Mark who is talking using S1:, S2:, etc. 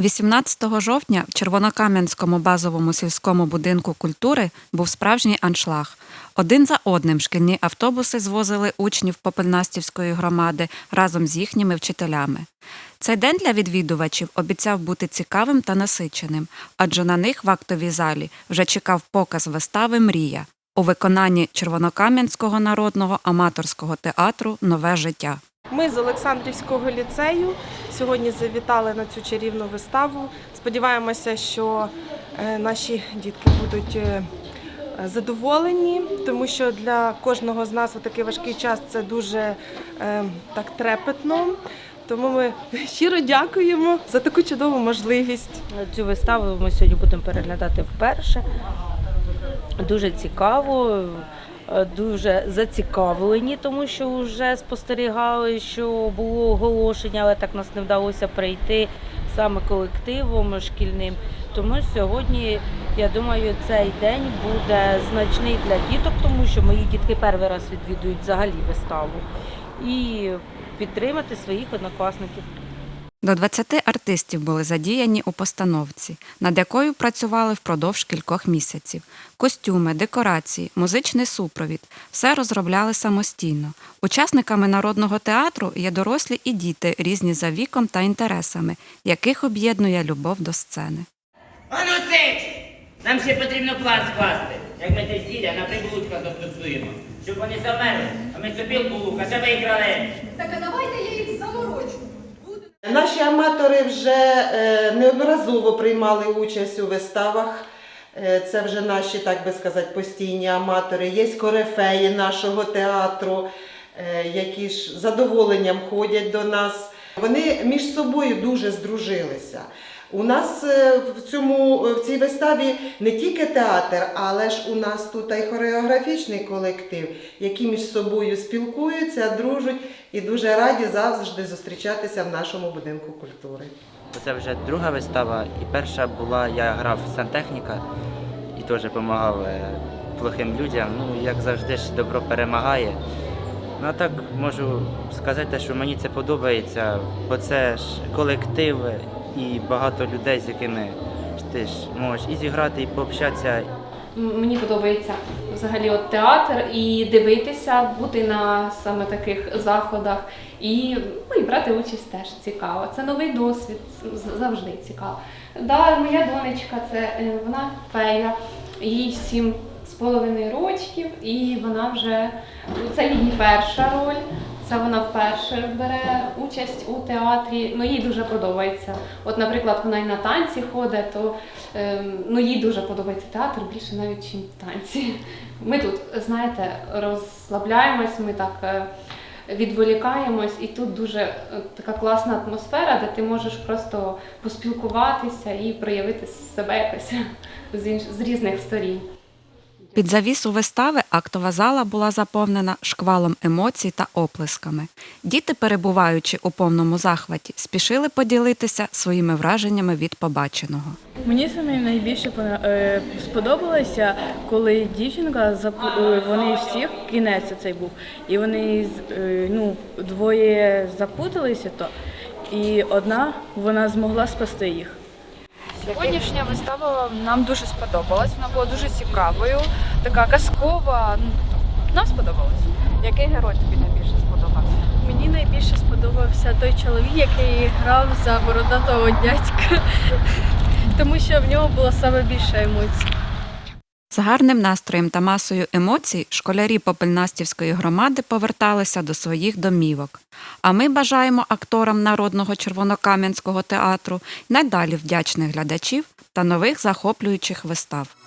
S1: 18 жовтня в Червонокам'янському базовому сільському будинку культури був справжній аншлаг. Один за одним шкільні автобуси звозили учнів Попельнастівської громади разом з їхніми вчителями. Цей день для відвідувачів обіцяв бути цікавим та насиченим, адже на них в актовій залі вже чекав показ вистави Мрія у виконанні Червонокам'янського народного аматорського театру Нове життя.
S2: Ми з Олександрівського ліцею сьогодні завітали на цю чарівну виставу. Сподіваємося, що е, наші дітки будуть е, задоволені, тому що для кожного з нас у такий важкий час це дуже е, так трепетно. Тому ми щиро дякуємо за таку чудову можливість.
S3: Цю виставу ми сьогодні будемо переглядати вперше. Дуже цікаво, дуже зацікавлені, тому що вже спостерігали, що було оголошення, але так нас не вдалося прийти саме колективом шкільним. Тому сьогодні, я думаю, цей день буде значний для діток, тому що мої дітки перший раз відвідують взагалі виставу і підтримати своїх однокласників.
S1: До 20 артистів були задіяні у постановці, над якою працювали впродовж кількох місяців. Костюми, декорації, музичний супровід все розробляли самостійно. Учасниками народного театру є дорослі і діти, різні за віком та інтересами, яких об'єднує любов до сцени.
S4: Ану цич! Нам ще потрібно план скласти. Як ми те зілля на приблудках застосуємо. Щоб вони замерли, а ми собі лука, щоб виграли.
S5: Так а давайте я їх заморочу.
S6: Наші аматори вже е, неодноразово приймали участь у виставах. Е, Це вже наші, так би сказати, постійні аматори. Є корифеї нашого театру, е, які ж задоволенням ходять до нас. Вони між собою дуже здружилися. У нас е, в цьому в цій виставі не тільки театр, але ж у нас тут і хореографічний колектив, які між собою спілкуються, дружать і дуже раді завжди зустрічатися в нашому будинку культури.
S7: Це вже друга вистава, і перша була, я грав сантехніка і теж допомагав е, плохим людям. Ну, як завжди ж добро перемагає. Ну а так можу сказати, що мені це подобається, бо це ж колектив і багато людей, з якими ти ж можеш і зіграти, і пообщатися,
S8: Мені подобається взагалі от театр і дивитися, бути на саме таких заходах і, ну, і брати участь теж цікаво. Це новий досвід, завжди цікаво. Да, моя донечка, це е, вона фея, їй сім з половиною рочків, і вона вже це її перша роль. Це вона вперше бере участь у театрі. Ну їй дуже подобається. От, наприклад, вона й на танці ходить, то ем, ну їй дуже подобається театр більше навіть ніж танці. Ми тут, знаєте, розслабляємось, ми так е, відволікаємось, і тут дуже е, така класна атмосфера, де ти можеш просто поспілкуватися і проявити себе якось з різних сторін.
S1: Під завісу вистави актова зала була заповнена шквалом емоцій та оплесками. Діти, перебуваючи у повному захваті, спішили поділитися своїми враженнями від побаченого.
S9: Мені саме найбільше е, сподобалося, коли дівчинка е, вони всіх кінець цей був, і вони е, ну, двоє запуталися, то і одна вона змогла спасти їх.
S10: Сьогоднішня вистава нам дуже сподобалась. Вона була дуже цікавою, така казкова. Ну, тобто, нам сподобалось. Який герой тобі найбільше сподобався?
S9: Мені найбільше сподобався той чоловік, який грав за бородатого дядька, тому що в нього було саме більше емоцій.
S1: З гарним настроєм та масою емоцій школярі Попельнастівської громади поверталися до своїх домівок. А ми бажаємо акторам народного червонокам'янського театру надалі вдячних глядачів та нових захоплюючих вистав.